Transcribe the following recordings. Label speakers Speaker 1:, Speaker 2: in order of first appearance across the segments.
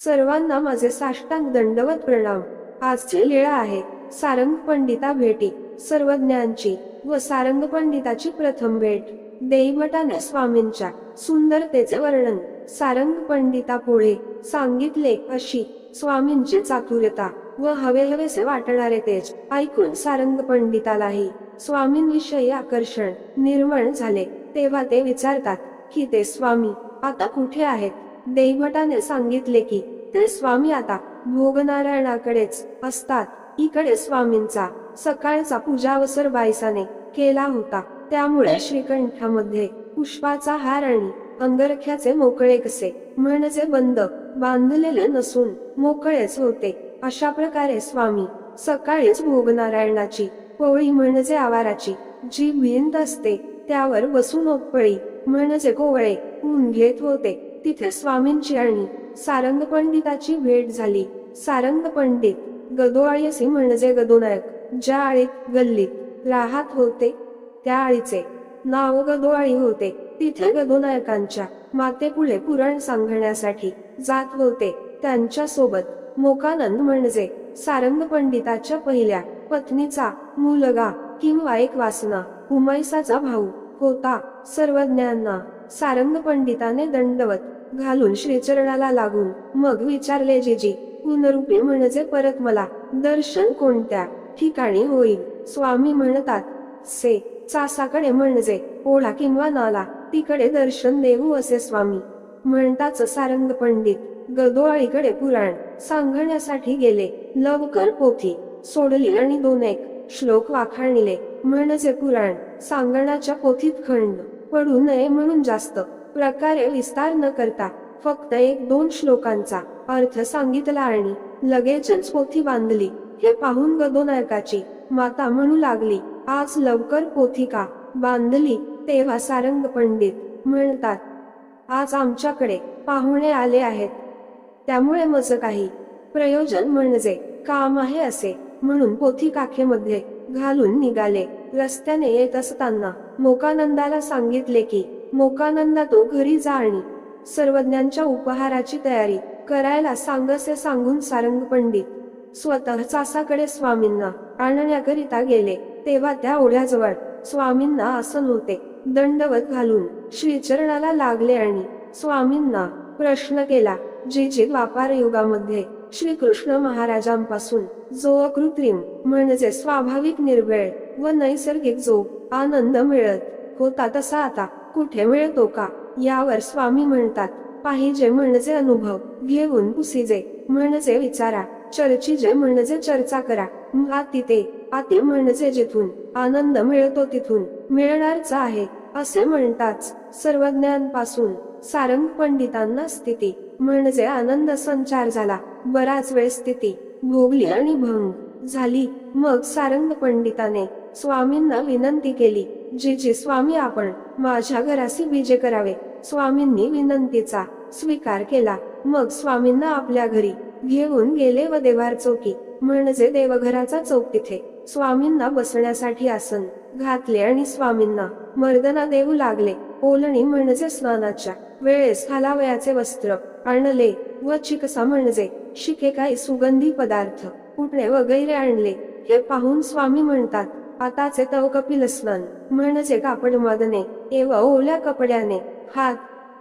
Speaker 1: सर्वांना माझे साष्टांग दंडवत प्रणाम. आजची लीळा आहे. सारंग पंडिता भेटी. सर्वज्ञांची व सारंग पंडिताची प्रथम भेट. देईभटाने स्वामींच्या सुंदरतेचे वर्णन. सारंग पंडिता पुढे सांगितले अशी स्वामींची चातुर्यता व हवे हवेसे वाटणारे तेज ऐकून सारंग पंडितालाही स्वामींविषयी आकर्षण निर्माण झाले. तेव्हा ते विचारतात की ते स्वामी आता कुठे आहेत? देवभटाने सांगितले की ते स्वामी आता भोगनारायणाकडेच असतात. इकडे स्वामींचा सकाळचा पूजावसर बायसाने केला होता. त्यामुळे श्रीकंठामध्ये पुष्पाचा हार आणि अंगरख्याचे मोकळे कसे म्हणजे बंद बांधलेले नसून मोकळेच होते. अशा प्रकारे स्वामी सकाळीच भोगनारायणाची पोळी म्हणजे आवाराची जी भिंत असते त्यावर बसून ओपळी म्हणजे कोवळे ऊन घेत होते. तिथे स्वामींची आणि सारंग पंडिताची भेट झाली. सारंग पंडित गदोआळीसी म्हणजे गदोनायक ज्या आळीत गल्लीत राहत होते त्या आळीचे नाव गदोआळी होते. तिथे गदोनायकांच्या मातेपुढे पुराण सांगण्यासाठी जात होते. त्यांच्यासोबत मोकानंद म्हणजे सारंग पंडिताच्या पहिल्या पत्नीचा मुलगा किंवा एक वासना उमैसाचा भाऊ होता. सर्वज्ञांना सारंग पंडिताने दंडवत घालून श्रीचरणाला लागून मग विचारले जेजी पुनरुपी म्हणजे परत मला दर्शन कोणत्या ठिकाणी होईल? स्वामी म्हणतात से चासाकडे म्हणजे ओढा किंवा नाला तिकडे दर्शन देऊ असे स्वामी. म्हणताच सारंग पंडित गदोआळीकडे पुराण सांगण्यासाठी गेले. लवकर पोथी सोडली आणि दोन एक श्लोक वाखाणले. म्हणजे पुराण सांगण्याच्या पोथीत खंड पडू नये म्हणून जास्त प्रकारे विस्तार न करता फक्त एक दोन श्लोकांचा अर्थ सांगितला आणि लगेचच पोथी बांधली. हे पाहून गदोनायकाची माता म्हणू लागली आज लवकर पोथी का बांधली? तेव्हा सारंग पंडित म्हणतात आज आमच्याकडे पाहुणे आले आहेत. त्यामुळे मज काही प्रयोजन म्हणजे काम आहे असे. म्हणून पोथी काखेमध्ये घालून निघाले. रस्त्याने येत असताना मोकानंदाला सांगितले की मोकानंदा तो घरी जा आणि सर्वज्ञांच्या उपहाराची तयारी करायला सांगसे सांगून सारंग पंडित स्वतः चासाकडे स्वामींना आणण्याकरिता गेले. तेव्हा त्या ओढ्याजवळ स्वामींना आसन होते दंडवत घालून श्रीचरणाला लागले आणि स्वामींना प्रश्न केला जे जे व्यापार युगामध्ये श्रीकृष्ण महाराजांपासून जो अकृत्रिम म्हणजे स्वाभाविक निर्वेळ व नैसर्गिक जो आनंद मिळत होता तसा आता कुठे मिळतो का? यावर स्वामी म्हणतात पाहिजे म्हणजे अनुभव घेऊन पुसीजे म्हणजे विचारा चर्चिजे म्हणजे चर्चा करा तिथे ते आती म्हणजे जिथून आनंद मिळतो तिथून मिळणारच आहे असे म्हणताच सर्वज्ञांपासून सारंग पंडितांना स्थिती म्हणजे आनंद संचार झाला बराच वेळ स्थिती भोगली आणि भंग झाली मग सारंग पंडिताने स्वामींना विनंती केली जी जी स्वामी आपण माझ्या घरासी विजय करावे. स्वामींनी विनंतीचा स्वीकार केला. मग स्वामींना आपल्या घरी घेऊन गेले व देवार चौकी म्हणजे देवघराचा चौक तिथे. स्वामींना बसण्यासाठी आसन घातले आणि स्वामींना मर्दना देऊ लागले. ओलणी म्हणजे स्नानाच्या वेळेस खालावयाचे वस्त्र आणले व चिकसा म्हणजे शिके काही सुगंधी पदार्थ उठणे वगैरे आणले. हे पाहून स्वामी म्हणतात आताचे तव कपिल स्नान म्हणजे कापड मदने. एव ओल्या कपड्याने. हात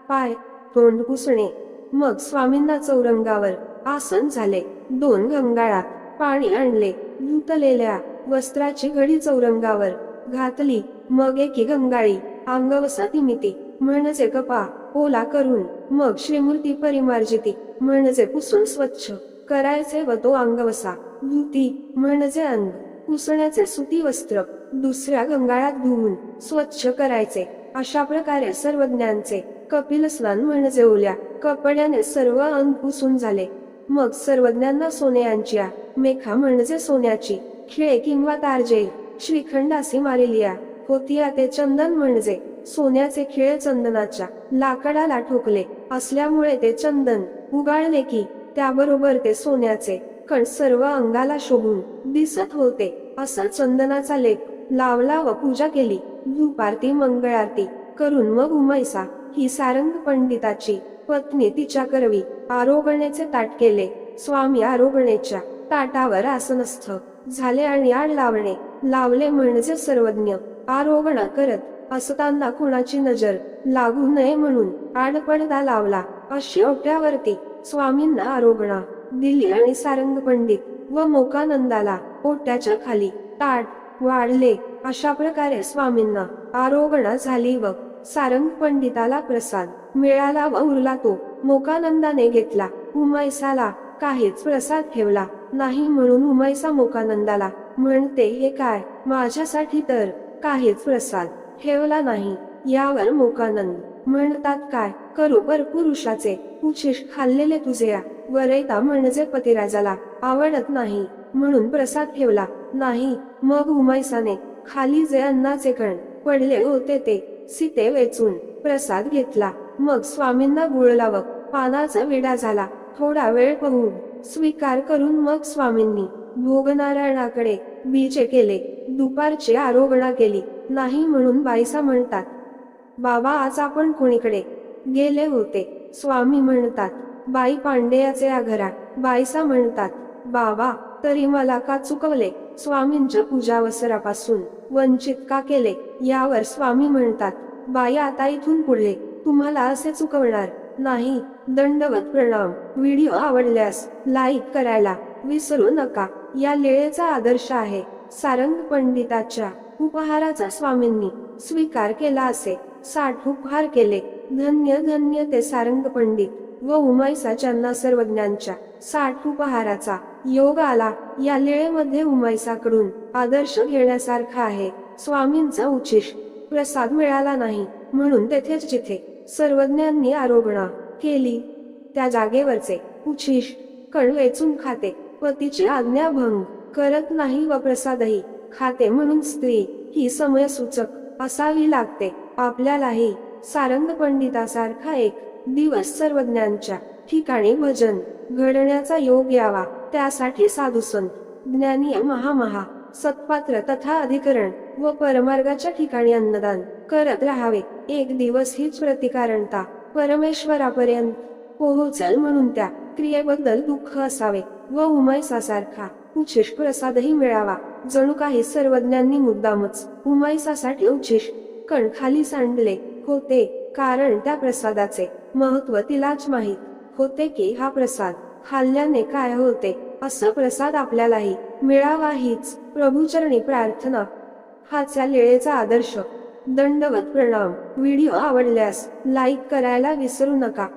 Speaker 1: पाय तोंड पुसणे. मग स्वामींना चौरंगावर आसन झाले. दोन गंगाळात पाणी आणले. धुतलेल्या वस्त्राची घडी चौरंगावर घातली. मग एकी गंगाळी अंगवसा निमिती म्हणजे कपा ओला करून. मग श्रीमूर्ती परिमार्जिती. म्हणजे पुसून स्वच्छ करायचे व तो अंगवसा. धुती म्हणजे अंग. पुसण्याचे सुती वस्त्र दुसऱ्या गंगाळात धुवून स्वच्छ करायचे. अशा प्रकारे सर्वज्ञांचे कपिल स्नान म्हणजे ओल्या कपड्याने सर्व अंग पुसून झाले. मग सर्वज्ञांना सोन्यांच्या मेखा म्हणजे सोन्याची खिळे किंवा तारजे श्रीखंडासी मारिलिया. होती ते चंदन म्हणजे सोन्याचे खिळे चंदनाच्या लाकडाला ठोकले. असल्यामुळे ते चंदन उगाळले की त्याबरोबर ते सोन्याचे कण सर्व अंगाला शोभून दिसत होते. असा चंदनाचा लेप लावला व पूजा केली. धूप आरती मंगळ आरती करून मग उमैसा ही सारंग पंडिताची पत्नी तिच्या करवी आरोगणेचे ताट केले. स्वामी आरोगणेच्या ताटावर आसनस्थ झाले आणि आड लावणे लावले म्हणजे सर्वज्ञ आरोगणा करत असताना कुणाची नजर लागू नये म्हणून आडपडदा लावला. अशी ओट्यावरती स्वामींना आरोगणा दिली आणि सारंग पंडित व मोकानंदाला ओट्याच्या खाली ताट वाढले. अशा प्रकारे स्वामींना आरोगणा झाली व सारंग पंडिताला प्रसाद मिळाला व उरला तो. मोकानंदाने घेतला. उमैसाला काहीच प्रसाद ठेवला नाही म्हणून उमैसा मोकानंदाला म्हणते हे काय? माझ्यासाठी तर काहीच प्रसाद ठेवला नाही. यावर मोकानंद म्हणतात काय? करू पर पुरुषाचे उचिष खाल्लेले तुझे वरयता म्हणजे पतिराजाला आवडत नाही. म्हणून प्रसाद ठेवला नाही मग उमैसाने खाली जे अन्नाचे कण पडले होते ते सीते वेचून प्रसाद घेतला. मग स्वामींना गुळ लावक पानाचा विडा झाला. थोडा वेळ पाहून स्वीकार करून मग स्वामींनी भोगनारायणाकडे बीचे केले. दुपारची आरोगणा केली. नाही म्हणून बाईसा म्हणतात बाबा आज आपण कोणीकडे गेले होते? स्वामी म्हणतात बाई पांडेयाचे आघरा बाईसा म्हणतात बाबा तरी मला का चुकवले? स्वामींच्या पूजावसरापासून वंचित का केले? यावर स्वामी म्हणतात बाई आता इथून पुढे तुम्हाला असे चुकवणार नाही. दंडवत प्रणाम. व्हिडिओ आवडल्यास लाईक करायला विसरू नका. या लेळेचा आदर्श आहे. सारंग पंडिताच्या उपहाराचा स्वामींनी स्वीकार केला असे. साठ उपहार केले. धन्य धन्य ते सारंग पंडित. व उमैसा ज्यांना सर्वज्ञांच्या साठ उपहाराचा योग आला. या लेळेमध्ये उमैसाकडून आदर्श घेण्यासारखा आहे. स्वामींचा उचिष प्रसाद मिळाला नाही. म्हणून तेथेच जिथे सर्वज्ञांनी आरोपणा केली त्या जागेवरचे उचिष कण वेचून खाते पतीची आज्ञाभंग करत नाही व प्रसादही खाते. म्हणून स्त्री ही समयसूचक असावी लागते. आपल्यालाही सारंग पंडितासारखा एक दिवस सर्वज्ञांच्या ठिकाणी भजन घडण्याचा योग यावा त्यासाठी साधुसन ज्ञानी महामहा सत्पात्र तथा अधिकरण व परमार्गाच्या ठिकाणी अन्नदान करत राहावे. एक दिवस हीच प्रतिकारणता परमेश्वरापर्यंत पोहोचल म्हणून त्या क्रियेबद्दल दुःख असावे व उमैसासारखा उच्छिष प्रसादही मिळावा. जणू काही सर्वज्ञांनी मुद्दामच उमैसासाठी उचिष कण खाली सांडले होते. कारण त्या प्रसादाचे महत्त्व तिलाच माहीत होते की हा प्रसाद खाल्ल्याने काय होते असा प्रसाद आपल्यालाही मिळावा हीच प्रभूचरणी प्रार्थना हाच या लेळेचा आदर्श दंडवत प्रणाम. व्हिडिओ आवडल्यास लाईक करायला विसरू नका.